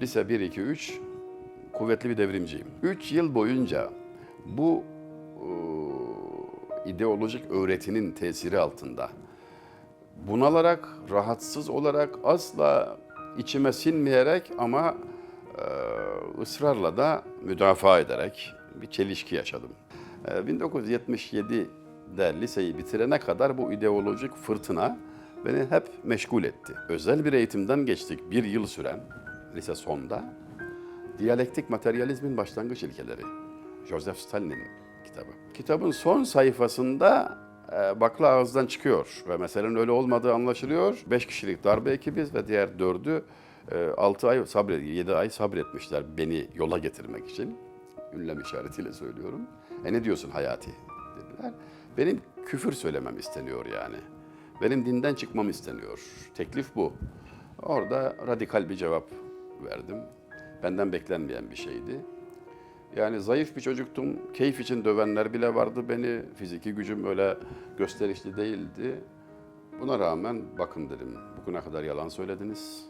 Lise 1, 2, 3 kuvvetli bir devrimciyim. 3 yıl boyunca bu e, ideolojik öğretinin tesiri altında bunalarak, rahatsız olarak, asla içime sinmeyerek ama e, ısrarla da müdafaa ederek bir çelişki yaşadım. E, 1977'de liseyi bitirene kadar bu ideolojik fırtına beni hep meşgul etti. Özel bir eğitimden geçtik bir yıl süren lise sonda. Diyalektik Materyalizmin Başlangıç İlkeleri. Joseph Stalin'in kitabı. Kitabın son sayfasında e, bakla ağızdan çıkıyor ve meselenin öyle olmadığı anlaşılıyor. Beş kişilik darbe ekibiz ve diğer dördü e, altı ay sabret, yedi ay sabretmişler beni yola getirmek için. Ünlem işaretiyle söylüyorum. E ne diyorsun Hayati dediler. Benim küfür söylemem isteniyor yani. Benim dinden çıkmam isteniyor. Teklif bu. Orada radikal bir cevap verdim. Benden beklenmeyen bir şeydi. Yani zayıf bir çocuktum. Keyif için dövenler bile vardı beni. Fiziki gücüm öyle gösterişli değildi. Buna rağmen bakın dedim. Bugüne kadar yalan söylediniz.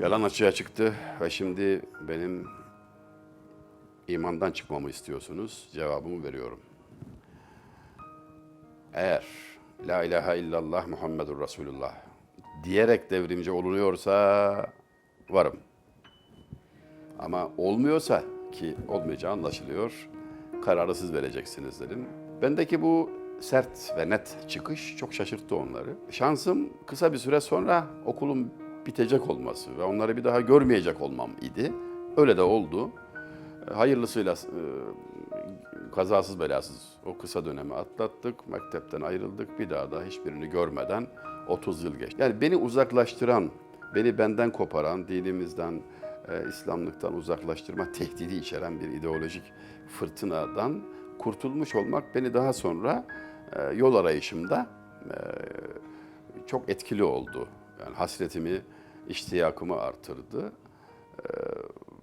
Yalan açığa çıktı ve şimdi benim imandan çıkmamı istiyorsunuz. Cevabımı veriyorum. Eğer La ilahe illallah Muhammedur Resulullah diyerek devrimci olunuyorsa varım. Ama olmuyorsa ki olmayacağı anlaşılıyor. Kararı siz vereceksiniz dedim. Bendeki bu sert ve net çıkış çok şaşırttı onları. Şansım kısa bir süre sonra okulun bitecek olması ve onları bir daha görmeyecek olmam idi. Öyle de oldu. Hayırlısıyla e, kazasız belasız o kısa dönemi atlattık. Mektepten ayrıldık. Bir daha da hiçbirini görmeden 30 yıl geçti. Yani beni uzaklaştıran, beni benden koparan, dinimizden, e, İslamlıktan uzaklaştırma tehdidi içeren bir ideolojik fırtınadan kurtulmuş olmak beni daha sonra e, yol arayışımda e, çok etkili oldu. Yani hasretimi, iştiyakımı artırdı E,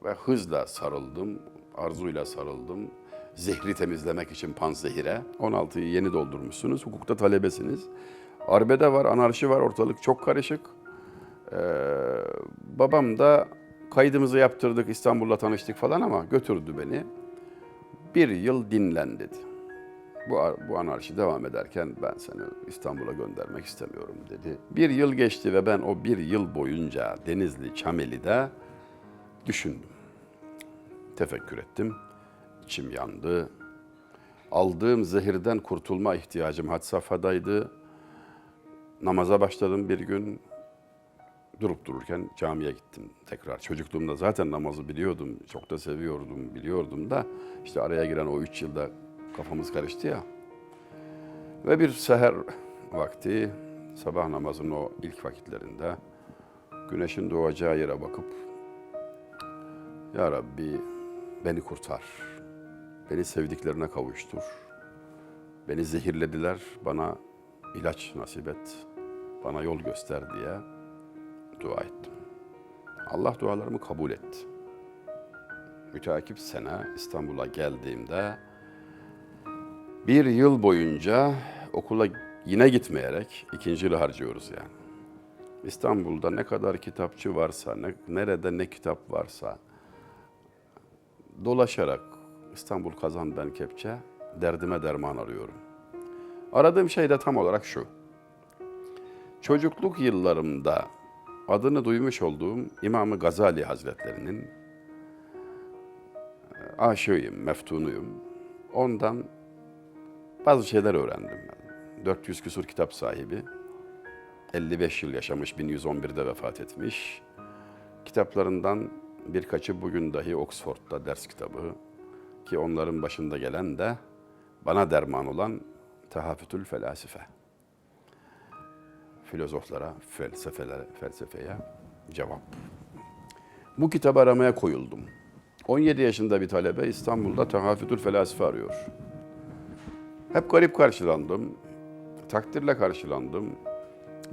ve hızla sarıldım, arzuyla sarıldım. Zehri temizlemek için panzehire. 16'yı yeni doldurmuşsunuz, hukukta talebesiniz. Arbede var, anarşi var, ortalık çok karışık. Ee, babam da kaydımızı yaptırdık, İstanbul'la tanıştık falan ama götürdü beni. Bir yıl dinlen dedi. Bu, bu anarşi devam ederken ben seni İstanbul'a göndermek istemiyorum dedi. Bir yıl geçti ve ben o bir yıl boyunca Denizli Çameli'de düşündüm. Tefekkür ettim. İçim yandı. Aldığım zehirden kurtulma ihtiyacım had safhadaydı. Namaza başladım bir gün. Durup dururken camiye gittim tekrar. Çocukluğumda zaten namazı biliyordum, çok da seviyordum, biliyordum da işte araya giren o üç yılda kafamız karıştı ya. Ve bir seher vakti, sabah namazının o ilk vakitlerinde güneşin doğacağı yere bakıp Ya Rabbi beni kurtar, beni sevdiklerine kavuştur, beni zehirlediler, bana ilaç nasip et, bana yol göster diye dua ettim. Allah dualarımı kabul etti. Müteakip sene İstanbul'a geldiğimde bir yıl boyunca okula yine gitmeyerek ikinci yılı harcıyoruz yani. İstanbul'da ne kadar kitapçı varsa, ne, nerede ne kitap varsa dolaşarak İstanbul kazan ben kepçe derdime derman arıyorum. Aradığım şey de tam olarak şu. Çocukluk yıllarımda adını duymuş olduğum İmam-ı Gazali Hazretlerinin e, aşığıyım, meftunuyum. Ondan bazı şeyler öğrendim. 400 küsur kitap sahibi. 55 yıl yaşamış, 1111'de vefat etmiş. Kitaplarından birkaçı bugün dahi Oxford'da ders kitabı. Ki onların başında gelen de bana derman olan Tehafütül Felasife filozoflara, felsefelere, felsefeye cevap. Bu kitabı aramaya koyuldum. 17 yaşında bir talebe İstanbul'da Tehafütül Felasife arıyor. Hep garip karşılandım, takdirle karşılandım.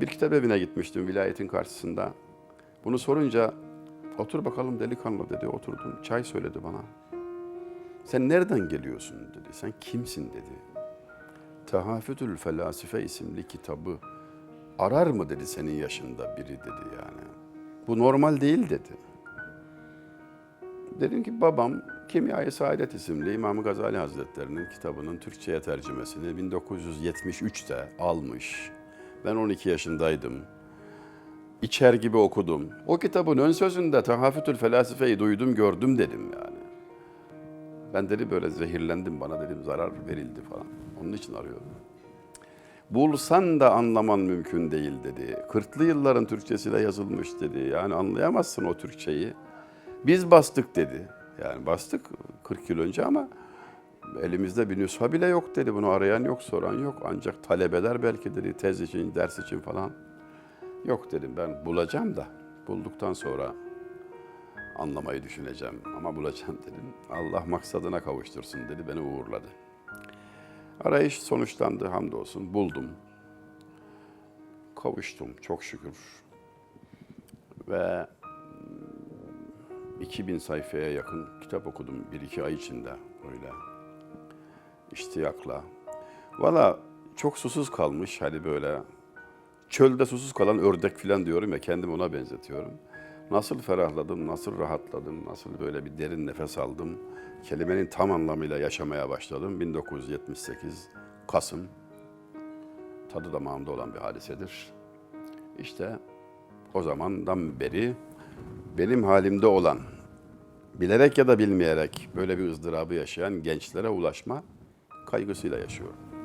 Bir kitap evine gitmiştim vilayetin karşısında. Bunu sorunca otur bakalım delikanlı dedi. Oturdum, çay söyledi bana. Sen nereden geliyorsun dedi. Sen kimsin dedi. Tehafütül Felasife isimli kitabı arar mı dedi senin yaşında biri dedi yani. Bu normal değil dedi. dedim ki babam Kimya-i Saadet isimli İmam Gazali Hazretleri'nin kitabının Türkçe'ye tercümesini 1973'te almış. Ben 12 yaşındaydım. İçer gibi okudum. O kitabın ön sözünde Tahafütül Felasife'yi duydum gördüm dedim yani. Ben dedi böyle zehirlendim bana dedim zarar verildi falan. Onun için arıyorum. Bulsan da anlaman mümkün değil dedi. Kırklı yılların Türkçesiyle yazılmış dedi. Yani anlayamazsın o Türkçeyi. Biz bastık dedi. Yani bastık 40 yıl önce ama elimizde bir nüsha bile yok dedi. Bunu arayan yok, soran yok. Ancak talebeler belki dedi tez için, ders için falan. Yok dedim ben bulacağım da bulduktan sonra anlamayı düşüneceğim ama bulacağım dedim. Allah maksadına kavuştursun dedi beni uğurladı. Arayış sonuçlandı hamdolsun buldum. Kavuştum çok şükür. Ve mm, 2000 sayfaya yakın kitap okudum bir iki ay içinde öyle iştiyakla. Valla çok susuz kalmış hani böyle çölde susuz kalan ördek falan diyorum ya kendimi ona benzetiyorum. Nasıl ferahladım, nasıl rahatladım, nasıl böyle bir derin nefes aldım. Kelimenin tam anlamıyla yaşamaya başladım. 1978 Kasım. Tadı damağımda olan bir hadisedir. İşte o zamandan beri benim halimde olan, bilerek ya da bilmeyerek böyle bir ızdırabı yaşayan gençlere ulaşma kaygısıyla yaşıyorum.